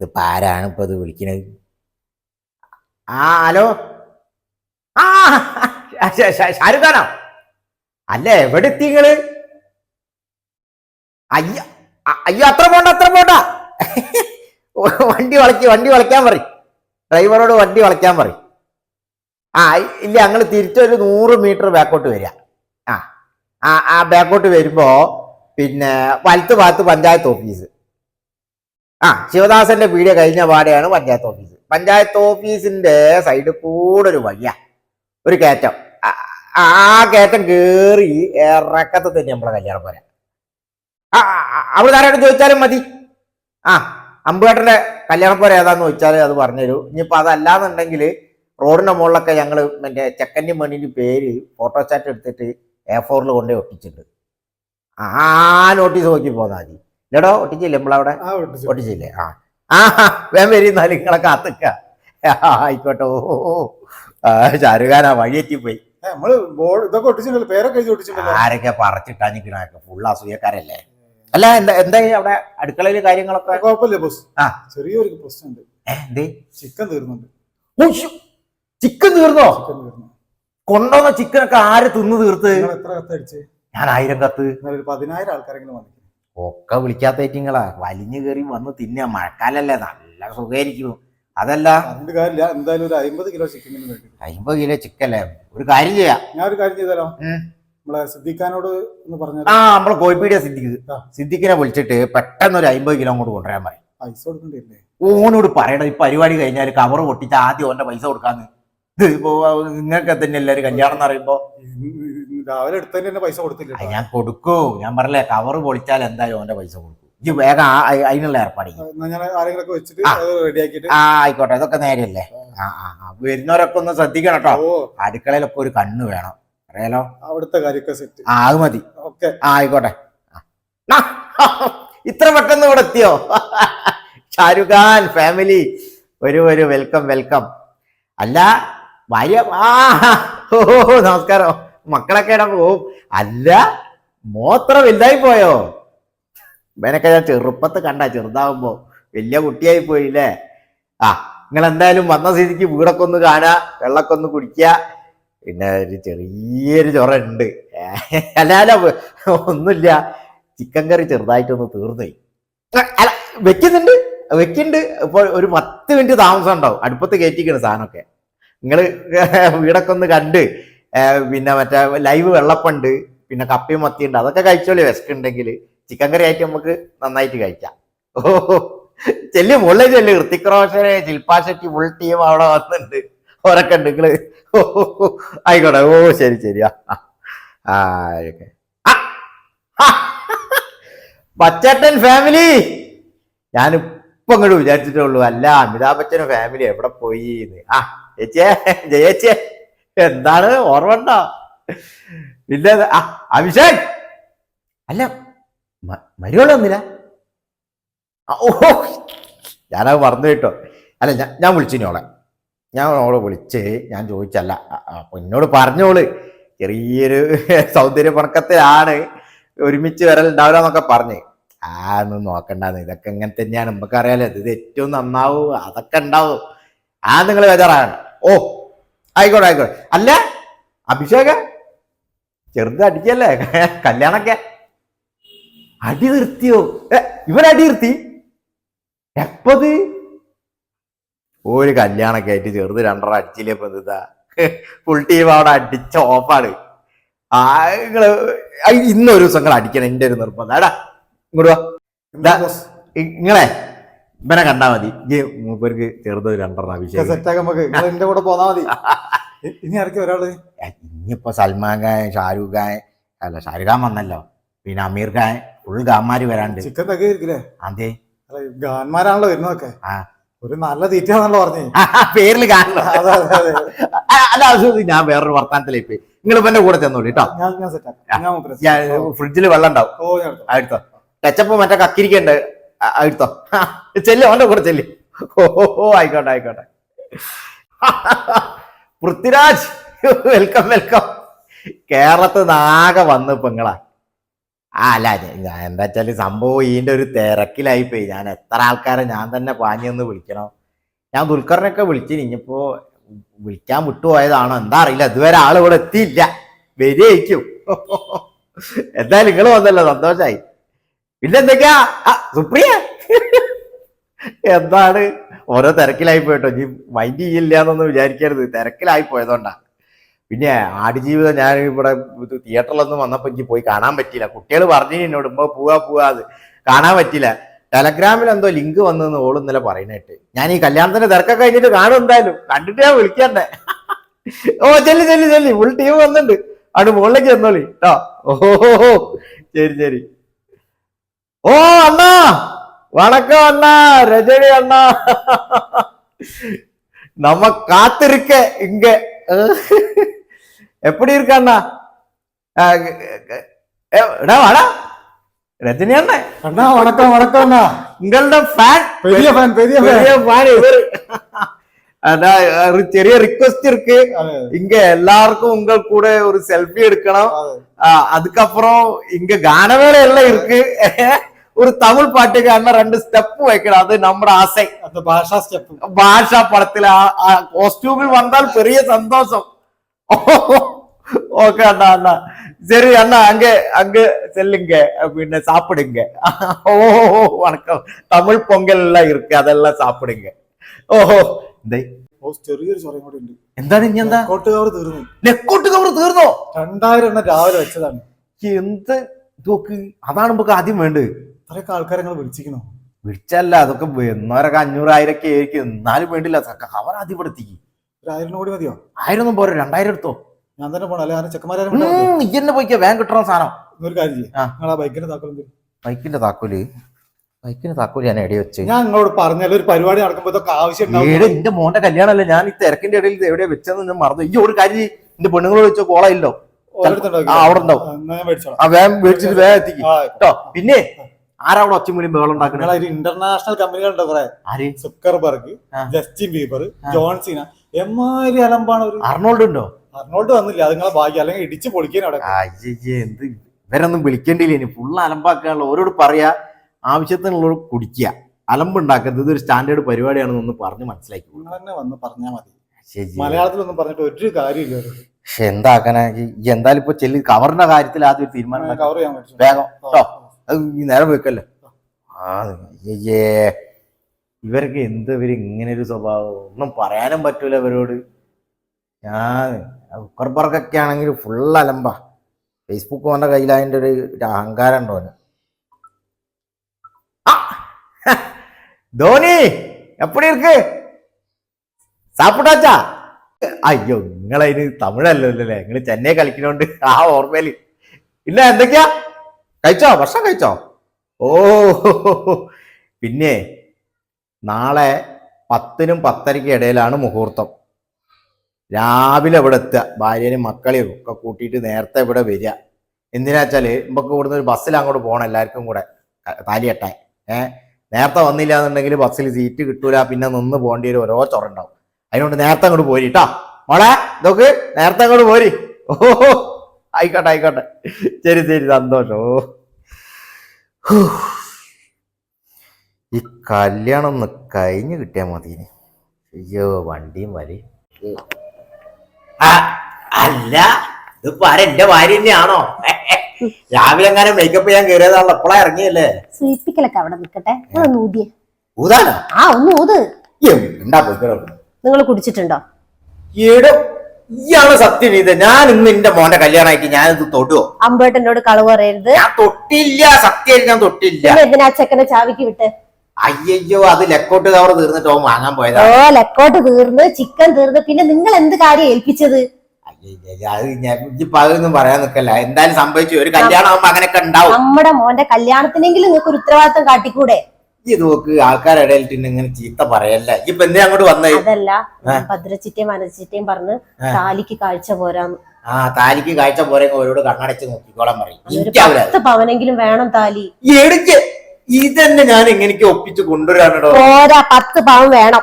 ഇതിപ്പോ ആരാണ് ഇപ്പൊ ഇത് വിളിക്കണത്? ആ ഹലോ. ആ ഷാരൂഖ് അല്ല എവിടെ എത്തിങ്ങൾ അയ്യ അ- അയ്യോ അത്ര പോണ്ട അത്ര പോണ്ട. വണ്ടി വളയ്ക്ക് വണ്ടി വളയ്ക്കാൻ പറ ഡ്രൈവറോട് വണ്ടി വളയ്ക്കാൻ പറ ആ ഇല്ല ഞങ്ങൾ തിരിച്ചൊരു നൂറ് മീറ്റർ ബാക്കോട്ട് വരിക ആ ആ ബാക്കോട്ട് വരുമ്പോ പിന്നെ വലത്ത് ഭാഗത്ത് പഞ്ചായത്ത് ഓഫീസ്. ആ ശിവദാസന്റെ പീടിയ കഴിഞ്ഞ പാടെയാണ് പഞ്ചായത്ത് ഓഫീസ്. പഞ്ചായത്ത് ഓഫീസിന്റെ സൈഡിൽ കൂടെ ഒരു വയ്യ ഒരു കയറ്റം. ആ- കയറ്റം കേറി ഇറക്കത്ത് തന്നെ നമ്മളെ കല്യാണം പോരാ. ആ അവിടെ ആരോട് ചോദിച്ചാലും മതി. ആ അമ്പുവേട്ടന്റെ കല്യാണപ്പോര ഏതാന്ന് ചോദിച്ചാൽ അത് പറഞ്ഞുതരൂ. ഇനിയിപ്പോ അതല്ലാന്നുണ്ടെങ്കിൽ റോഡിന്റെ മുകളിലൊക്കെ ഞങ്ങൾ മറ്റേ ചെക്കന്റെ മണിന്റെ പേര് ചാറ്റ് എടുത്തിട്ട് എ ഫോറിൽ കൊണ്ടുപോയി ഒട്ടിച്ചിട്ടുണ്ട്. ആ നോട്ടീസ് നോക്കി പോന്നാൽ മതി. ഇല്ലടോ ഒട്ടിച്ചില്ലേ നമ്മളവിടെ. ഒട്ടിച്ചില്ലേ? ആ. ആ വേം വരി നിങ്ങളെ കാത്തുക്ക. ആയിക്കോട്ടെ. ഓ ചാരുകാരാ ഓ. ആ, വഴിയെറ്റിപ്പോയി നമ്മൾ ബോർഡ് ഇതൊക്കെ ഒട്ടിച്ചിട്ടുണ്ടല്ലോ പേരൊക്കെ എഴുതി ഒട്ടിച്ചിട്ടുണ്ടല്ലോ. ആരൊക്കെ പറിച്ചിട്ടാഞ്ഞിക്കണൊക്കെ ഫുൾ അസൂയക്കാരല്ലേ? അല്ല എന്താ എന്താ അവിടെ അടുക്കളയിലെ കാര്യങ്ങളൊക്കെ? കുഴപ്പമില്ല ബോസ് ആ. ചെറിയൊരു പ്രശ്നം ഉണ്ട് ഏ, എന്തേ? ചിക്കൻ തീർന്നുണ്ട്. ചിക്കൻ തീർന്നോ? കൊണ്ടുവന്ന ചിക്കനൊക്കെ ആര് തിന്നു തീർത്ത്? നിങ്ങൾ കത്ത് കത്തടിച്ച്? ഞാൻ ആയിരം കത്ത്. പതിനായിരം ആൾക്കാരെങ്കിലും വന്നിരിക്കും ഒക്കെ വിളിക്കാത്ത ഏറ്റിങ്ങളാ വലിഞ്ഞു കയറി വന്ന് തിന്നുക മഴക്കാലല്ലേ നല്ല സുഖമായിരിക്കും അതല്ല. കാര്യമില്ല. എന്തായാലും ഒരു അമ്പത് കിലോ ചിക്കൻ അമ്പത് കിലോ ചിക്കല്ലേ ഒരു കാര്യം ചെയ്യാം. ഞാൻ ഒരു കാര്യം ചെയ്താലോ നമ്മളെ സിദ്ദിഖാനോട് ഒന്ന് ആ നമ്മളെ കോഴിപ്പീടിയ സിദ്ദിഖ്. സിദ്ദിഖിനെ വിളിച്ചിട്ട് പെട്ടെന്ന് ഒരു അമ്പത് കിലോ അങ്ങോട്ട് കൊണ്ടുവരാൻ പറയും. പൈസ ഓനോട് പറയണം ഈ പരിപാടി കഴിഞ്ഞാൽ കവർ പൊട്ടിച്ച് ആദ്യം ഓന്റെ പൈസ കൊടുക്കാന്ന്. ഇത് ഇപ്പോ നിങ്ങൾക്ക് തന്നെ എല്ലാരും കല്യാണം എന്ന് പറയുമ്പോ രാവിലെ എടുത്തതിന് തന്നെ പൈസ കൊടുത്തില്ല ഞാൻ കൊടുക്കൂ. ഞാൻ പറഞ്ഞില്ലേ കവർ പൊളിച്ചാൽ എന്തായാലും അവന്റെ പൈസ കൊടുക്കും. ഇത് വേഗം ആ- ആ- അതിനുള്ള ഏർപ്പാട് ചെയ്യും. ഞാൻ ആരെങ്കിലും വെച്ചിട്ട് ആ. അത് റെഡിയാക്കിയിട്ട് ആ ആയിക്കോട്ടെ. അതൊക്കെ നേരെയല്ലേ? ആ. ആ ആ. വരുന്നവരൊക്കെ ഒന്ന് ശ്രദ്ധിക്കണം കേട്ടോ. ഓ. അടുക്കളയിലൊക്കെ ഒരു കണ്ണ് വേണം. അറിയാലോ? അവിടുത്തെ കാര്യമൊക്കെ സെറ്റ് ആ അത് മതി. ഓക്കെ. ആ ആയിക്കോട്ടെ. ആ. ആ, ഇത്ര പെട്ടെന്ന് ഇവിടെ എത്തിയോ? ഷാരൂഖ് ഖാൻ ഫാമിലി. വരൂ വരൂ വെൽക്കം വെൽക്കം. അല്ല ഭാര്യ ആ ഓ നമസ്കാരം. മക്കളൊക്കെ ഇടാൻ പോവും. അല്ല മോത്രം വലുതായി പോയോ? ഇവനൊക്കെ ഞാൻ ചെറുപ്പത്ത് കണ്ട ചെറുതാവുമ്പോ. വലിയ കുട്ടിയായി പോയില്ലേ? ആ നിങ്ങൾ എന്തായാലും വന്ന സ്ഥിതിക്ക് വീടൊക്കെ ഒന്ന് കാണുക വെള്ളമൊക്കെ ഒന്ന് കുടിക്കുക. പിന്നെ ഒരു ചെറിയൊരു ചൊറ ഉണ്ട്. അല്ല അല്ല ഒന്നുമില്ല. ചിക്കൻ കറി ചെറുതായിട്ടൊന്ന് തീർന്നുപോയി അല്ല വെക്കുന്നുണ്ട്. വെക്കുന്നുണ്ട്. ഇപ്പോൾ ഒരു പത്ത് മിനിറ്റ് താമസം ഉണ്ടാവും. അടുപ്പത്ത് കയറ്റിക്കണ സാധനമൊക്കെ. നിങ്ങൾ വീടൊക്കെ ഒന്ന് കണ്ട് പിന്നെ മറ്റേ ലൈവ് വെള്ളപ്പുണ്ട് പിന്നെ കപ്പയും മത്തിയുണ്ട് അതൊക്കെ കഴിച്ചോളി വിശക്കുണ്ടെങ്കിൽ ചിക്കൻ കറി ആയിട്ട് നമുക്ക് നന്നായിട്ട് കഴിക്കാം. ഓ ചെല്ലി മുള്ള ചെല്ലി ഋത്തിക് റോഷന് ശില്പാ ഷെട്ടി ഫുൾ ടീം അവിടെ വന്നിട്ടുണ്ട്. ഓരൊക്കെ ഉണ്ട് നിങ്ങൾ. ആയിക്കോട്ടെ. ഓ ശരി ശരി. ആ ആ. ഫാമിലി ഞാനിപ്പോ അങ്ങോട്ട് വിചാരിച്ചിട്ടേ ഉള്ളൂ. അല്ല അമിതാഭ് ബച്ചനും ഫാമിലി എവിടെ പോയിന്ന് ആ. ചേച്ചിയെ ജയേച്ചിയെ എന്താണ് ഓർമ്മ ഉണ്ടോ? പിന്നെ അഭിഷേക്. അല്ല ഒന്നില്ല ഓ ഞാനത് മറന്നു കേട്ടോ. അല്ല ഞാൻ ഞാൻ ഞാൻ ഓളെ വിളിച്ച് ഞാൻ ചോദിച്ചല്ല. അപ്പൊ എന്നോട് പറഞ്ഞോൾ. ചെറിയൊരു സൗന്ദര്യ പണക്കത്തിലാണ് ഒരുമിച്ച് വരലുണ്ടാവില്ല എന്നൊക്കെ പറഞ്ഞ്. ആ ഒന്നും നോക്കണ്ടെന്ന്. ഇതൊക്കെ ഇങ്ങനെ തന്നെയാണ്. നമുക്ക് അറിയാലോ ഇത് ഏറ്റവും നന്നാവും. അതൊക്കെ ഉണ്ടാവും. ആ നിങ്ങൾ ബേജാറാകണ്ട. ഓ ആയിക്കോട്ടെ ആയിക്കോട്ടെ. അല്ല അഭിഷേക ചെറുത് അടിക്കല്ലേ കല്യാണൊക്കെ. അടി നിർത്തിയോ? ഏ ഇവരടി നിർത്തി. എപ്പത്? ഒരു കല്യാണൊക്കെ ആയിട്ട് ചെറുത് രണ്ടര അടിച്ചില്ലേ ഇപ്പൊ എന്താ? ഫുൾ ടീം അവിടെ അടിച്ച ഓഫാണ്. ആ നിങ്ങൾ ഇന്നൊരു ദിവസം നിങ്ങൾ അടിക്കണം എന്റെ ഒരു നിർബന്ധം. എടാ ഇങ്ങോട്ട് വാ. നിങ്ങളെ ഇവനെ കണ്ടാ മതി. ഈ മൂപ്പർക്ക് ചെറുത് രണ്ടെണ്ണം അഭിഷേകം നമുക്ക് എന്റെ കൂടെ പോന്നാ മതി. ഇനി ആർക്കും ഒരാൾ? ഏ, ഇനിയിപ്പോ സൽമാൻ ഖാൻ ഷാരൂഖ് ഖാൻ അല്ല ഷാരൂഖ് ഖാൻ വന്നല്ലോ. പിന്നെ അമീർ ഖാൻ ഫുൾ ഗാന്മാര് വരാണ്ട്. ചിക്കൻ തകയിരിക്കില്ലേ? അതെ. ഗാന്മാരാണല്ലോ വരുന്നതൊക്കെ. ഒരു നല്ല തീറ്റാന്നല്ലോ പറഞ്ഞു. പേരിൽ കാണല്ലോ അല്ല ഞാൻ വേറൊരു വർത്താനത്തിലേക്ക് പോയി നിങ്ങൾ ഇപ്പൊ എന്റെ കൂടെ ചെന്നോളൂ കേട്ടോ. ഫ്രിഡ്ജിൽ വെള്ളം ഉണ്ടാവും. അടുത്തോ ടച്ചപ്പ് മറ്റേ കക്കിരിക്കണ്ട് അടുത്തോ ചെല്ലു അവന്റെ കൂടെ ചെല്ലു. ഓ ആയിക്കോട്ടെ ആയിക്കോട്ടെ. പൃഥ്വിരാജ് വെൽക്കം വെൽക്കം കേരളത്തിൽ നിന്നാകെ വന്ന് ഇപ്പൊ നിങ്ങളാ ആ അല്ല എന്താ വെച്ചാൽ സംഭവം ഇതിന്റെ ഒരു തിരക്കിലായിപ്പോയി. ഞാൻ എത്ര ആൾക്കാരെ ഞാൻ തന്നെ പാഞ്ഞെന്ന് വിളിക്കണം? ഞാൻ ദുൽഖറിനൊക്കെ വിളിച്ചിന്. ഇനിയിപ്പോ വിളിക്കാൻ വിട്ടുപോയതാണോ? എന്താ അറിയില്ല. ഇതുവരെ ആൾ ഇവിടെ എത്തിയില്ല. വരികയായിരിക്കും എന്തായാലും നിങ്ങൾ വന്നല്ലോ സന്തോഷായി. പിന്നെ എന്തൊക്കെയാ? സുപ്രിയ? എന്താണ്? ഓരോ തിരക്കിലായി പോയിട്ടോ. ഇനി മൈൻഡ് ചെയ്യില്ല എന്നൊന്നും വിചാരിക്കരുത്. തിരക്കിലായി പോയതുകൊണ്ടാ. പിന്നെ ആടുജീവിതം ഞാൻ ഇവിടെ തിയേറ്ററിലൊന്നും വന്നപ്പോൾ എനിക്ക് പോയി കാണാൻ പറ്റിയില്ല. കുട്ടികൾ പറഞ്ഞു എന്നോട് ഇപ്പോൾ പോവാ പോവാ അത് കാണാൻ പറ്റില്ല ടെലഗ്രാമിൽ എന്തോ ലിങ്ക് വന്നെന്ന് ഓൾ ഇന്നലെ പറയണേട്ട് ഞാൻ ഈ കല്യാണത്തിന്റെ തിരക്കൊക്കെ കഴിഞ്ഞിട്ട് കാണും എന്തായാലും. കണ്ടിട്ട് ഞാൻ വിളിക്കണ്ടേ? ഓ ചെല്ലി ചെല്ലി ചെല്ലി. ഫുൾ ടീം വന്നിട്ടുണ്ട്. അവിടെ മുകളിലേക്ക് വന്നോളി കേട്ടോ ഓ ശരി ശരി. ഓ അണ്ണാ! വണക്കം അണ്ണാ രജനി അണ്ണാ നമ്മ காத்திருக்க இங்க எப்படி இருக்க அண்ணா அஹ், ஏ, டா, வாடா ரஜினி அண்ணன் அண்ணா வணக்கம் வணக்கம் அண்ணா உங்களோட ஃபேன் பெரிய ஃபேன் பெரிய ஃபேன் பெரிய ஃபேன் இவரு அதான் ஒரு ചെറിയ റിക്വസ്റ്റ് இருக்கு இங்க எல்லாருக்கும் உங்க கூட ஒரு செல்ஃபி எடுக்கணும் ஆஹ், அதுக்கப்புறம் இங்க கானவேலை எல்லாம் இருக்கு ஒரு தமிழ் பாட்டுக்கு அண்ணன் ரெண்டு ஸ்டெப் வைக்கணும் அது நம்மட ஆசை அந்த பாஷா ஸ்டெப் பாஷா படத்துல கோஸ்டியூமில் வந்தால் பெரிய சந்தோஷம் ஓகே அண்ணா அண்ணா சரி அண்ணா அங்க அங்க செல்லுங்க பின்ன சாப்பிடுங்க ஓ வணக்கம் தமிழ் பொங்கல் எல்லாம் இருக்கு அதெல்லாம் சாப்பிடுங்க ഓഹോ എന്തേ ഓ ചെറിയൊരു ചൊറയും കൂടി ഉണ്ട് എന്താണ് ഇനി എന്താ കോട്ട് കവർ തീർന്നു ലെക്കോട്ട് കവർ തീർന്നോ രണ്ടായിരം എണ്ണം രാവിലെ വെച്ചതാണ് എന്ത് നോക്ക് അതാണ് നമുക്ക് ആദ്യം വേണ്ടത്. ഇത്രയൊക്കെ ആൾക്കാരെ നിങ്ങൾ വിളിച്ചിരിക്കണോ? വിളിച്ചല്ല അതൊക്കെ എന്നോരൊക്കെ അഞ്ഞൂറായിരൊക്കെ ആയിരിക്കും. എന്നാലും വേണ്ടില്ല അവർ ആദ്യം ഇവിടെ എത്തിക്കും. ഒരു ആയിരം കൂടി മതിയോ? ആയിരം ഒന്നും പോരെ രണ്ടായിരം എടുത്തോ. ഞാൻ തന്നെ പോണല്ലേ ഞാൻ ചെക്കന്മാരെ ഇന്നെ ഈ തന്നെ പോയിക്കോ വേഗം കിട്ടണ സാധനം. ഒരു കാര്യം ചെയ്യും ആ. ബൈക്കിന്റെ താക്കോൽ ബൈക്കിന്റെ താക്കോൽ? ബൈക്കിന്റെ താക്കോൽ ഞാൻ എവിടെ വെച്ച്? ഞാൻ നിങ്ങളോട് പറഞ്ഞല്ലോ ഒരു പരിപാടി നടക്കുമ്പോ ഇതൊക്കെ ആവശ്യം എന്റെ മോന്റെ കല്യാണമല്ലേ ഞാൻ ഈ തിരക്കിന്റെ ഇടയിൽ എവിടെയാ എവിടെ വെച്ചെന്ന് ഞാൻ മറന്നു. ഈ ഒരു കാര്യം. എന്റെ പെണ്ണുങ്ങളോട് വെച്ചോ കോളയില്ലോ. അവിടെ ഉണ്ടാവും. ആ, എന്നാ ഞാൻ മേടിച്ചോളാം. ആ വേഗം മേടിച്ചിട്ട് വേഗം എത്തിക്കും. ആ, കേട്ടോ പിന്നെ ആരാ അവിടെ ഒച്ചമൂലിയും ബഹളം ഉണ്ടാക്കുന്നത് ഇന്റർനാഷണൽ കമ്പനികളുണ്ടോ കുറെ? Zuckerberg. Justin Bieber. John Cena എമ്മാരി അലമ്പാണ് ഒരു അർണോൾഡ് ഉണ്ടോ അർണോൾഡ് വന്നില്ല അത് നിങ്ങളെ ഭാഗ്യം. അല്ലെങ്കിൽ ഇടിച്ച് പൊളിക്കാൻ അവിടെ. അയ്യേ എന്ത്? ഇവരൊന്നും വിളിക്കേണ്ടില്ല ഇനി ഫുള്ള് അലമ്പാക്കാനുള്ള ഓരോട് പറയാ ആവശ്യത്തിനുള്ളവർ കുടിക്കുക അലമ്പുണ്ടാക്കരുത്. ഇതൊരു സ്റ്റാൻഡേർഡ് പരിപാടിയാണെന്നൊന്ന് പറഞ്ഞ് മനസ്സിലാക്കി തന്നെ വന്ന് പറഞ്ഞാൽ മതി. മലയാളത്തിലൊന്നും പറഞ്ഞിട്ട് ഒരു കാര്യമില്ല. പക്ഷെ എന്താക്കാനാ? എന്തായാലും ഇപ്പൊ ചെല്ലി കവറിന്റെ കാര്യത്തിൽ ആദ്യം ഒരു തീരുമാനം വേഗം. അത് ഈ നേരം വെക്കല്ലേ? ആ. അയ്യേ. ഇവർക്ക് എന്ത് ഇവർ ഇങ്ങനെ ഒരു സ്വഭാവം? ഒന്നും പറയാനും പറ്റൂല ഇവരോട്. ഞാൻ ഉക്കർപ്പുറക്കൊക്കെ ആണെങ്കിൽ ഫുൾ അലമ്പാ. ഫേസ്ബുക്ക് ഓന്റെ കയ്യിൽ അതിന്റെ ഒരു അഹങ്കാരം ഉണ്ടോ ധോനി എപ്പടി ഇർക്ക് സാപ്പിട്ടാച്ചാ അയ്യോ നിങ്ങളതിന് തമിഴല്ലോ അല്ലേ നിങ്ങൾ ചെന്നൈ കളിക്കണോണ്ട്. ആ ഓർമ്മയിൽ. പിന്നെ എന്തൊക്കെയാ? കഴിച്ചോ? ഭക്ഷണം കഴിച്ചോ? ഓ പിന്നെ നാളെ പത്തിനും പത്തരയ്ക്കും ഇടയിലാണ് മുഹൂർത്തം. രാവിലെ ഇവിടെ എത്തുക. ഭാര്യനും മക്കളെയും ഒക്കെ കൂട്ടിയിട്ട് നേരത്തെ ഇവിടെ വരിക. എന്തിനാ വെച്ചാൽ നമുക്ക് ഇവിടുന്ന് ഒരു ബസ്സിൽ അങ്ങോട്ട് പോകണം എല്ലാവർക്കും കൂടെ. താലിയട്ടെ താലി കെട്ടാൻ. ഏ നേരത്തെ വന്നില്ല എന്നുണ്ടെങ്കിൽ ബസ്സിൽ സീറ്റ് കിട്ടൂല പിന്നെ നിന്ന് പോകേണ്ടി ഒരു ഓരോ ചൊറുണ്ടാവും അതിനോണ്ട് നേരത്തെ അങ്ങോട്ട് പോരി കേട്ടോ മോളെ നോക്ക് നേരത്തെ അങ്ങോട്ട് പോരി. ഓ ആയിക്കോട്ടെ ആയിക്കോട്ടെ. ശരി ശരി സന്തോഷം. ഓ. ഈ കല്യാണം ഒന്ന് കഴിഞ്ഞ് കിട്ടിയാൽ മതി. അയ്യോ വണ്ടിയും വലി അല്ല ഇതിപ്പോ ആരെ എന്റെ ഭാര്യ തന്നെയാണോ? രാവിലെ എങ്ങനെ മേക്കപ്പ് ചെയ്യാൻ കയറിയതാണല്ലോ എപ്പോഴാ ഇറങ്ങിയല്ലേ? സൂചിപ്പിക്കലൊക്കെ അവിടെ നിൽക്കട്ടെ ഊതാനോ? ആ ഒന്ന് ഊത്. എന്താ പോയിക്കോ നിങ്ങൾ കുടിച്ചിട്ടുണ്ടോ? ഈടും ഇയാൾ സത്യം ഇത്. ഞാൻ ഇന്ന് എന്റെ മോന്റെ കല്യാണമായിട്ട് ഞാൻ ഇത് തൊടുവോ? അമ്പേട്ടനോട് കളവ് പറയരുത്. ഞാൻ തൊട്ടില്ല സത്യം ഞാൻ തൊട്ടില്ല. എന്തിനാ ചെക്കനെ ചാവിക്ക് വിട്ട്? അയ്യോ അത് ലെക്കോട്ട് കവർ തീർന്നിട്ട് ഓൻ വാങ്ങാൻ പോയതാ. ഓ ലക്കോട്ട് തീർന്ന് ചിക്കൻ തീർന്ന് പിന്നെ നിങ്ങൾ എന്ത് കാര്യം ഏൽപ്പിച്ചത്? അയ്യയ്യ, അത് ഞാൻ ഇപ്പൊ അതൊന്നും പറയാൻ നിക്കല്ല. എന്തായാലും സംഭവിച്ചു. ഒരു കല്യാണം ആകുമ്പോ അങ്ങനെയൊക്കെ ഉണ്ടാവും. നമ്മുടെ മോന്റെ കല്യാണത്തിനെങ്കിലും നിങ്ങൾക്ക് ഒരു ഉത്തരവാദിത്തം കാട്ടിക്കൂടെ? ഇത് നോക്ക് ആൾക്കാരുടെ ഇങ്ങനെ ചീത്ത പറയല്ല. ഇപ്പൊ എന്നെ അങ്ങോട്ട് വന്നേ? അതല്ല. ഭദ്രച്ചിറ്റയും മനച്ചിറ്റയും പറഞ്ഞ്. താലിക്ക് കാഴ്ച പോരാന്ന്. ആ താലിക്ക് കാഴ്ച പോരെ ഓരോട് കണ്ണടച്ച് നോക്കിക്കോളാൻ പറയും. പവനെങ്കിലും വേണം താലി. എടുക്ക്. ഇതന്നെ ഞാൻ എങ്ങനെയൊക്കെ ഒപ്പിച്ച് കൊണ്ടുവരാനോ പോരാ പത്ത് പാവം വേണം.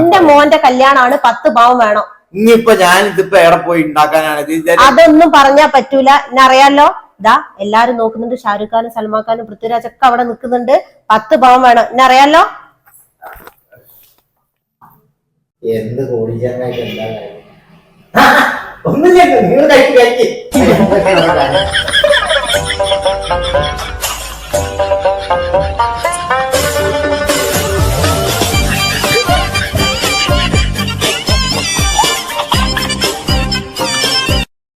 എന്റെ മോന്റെ കല്യാണമാണ് പത്ത് പാവം വേണം. ഇനിയിപ്പൊ ഞാൻ ഇതിപ്പോ എവിടെ പോയി ഉണ്ടാക്കാനാണ് അതൊന്നും പറഞ്ഞാ പറ്റൂല. എന്നെ ഇതാ എല്ലാരും നോക്കുന്നുണ്ട്. ഷാരൂഖ് ഖാനും സൽമാൻ ഖാനും പൃഥ്വിരാജ് ഒക്കെ അവിടെ നിൽക്കുന്നുണ്ട്. പത്ത് പവൻ വേണം. എന്നെ അറിയാലോ? എന്ത് ഒന്നും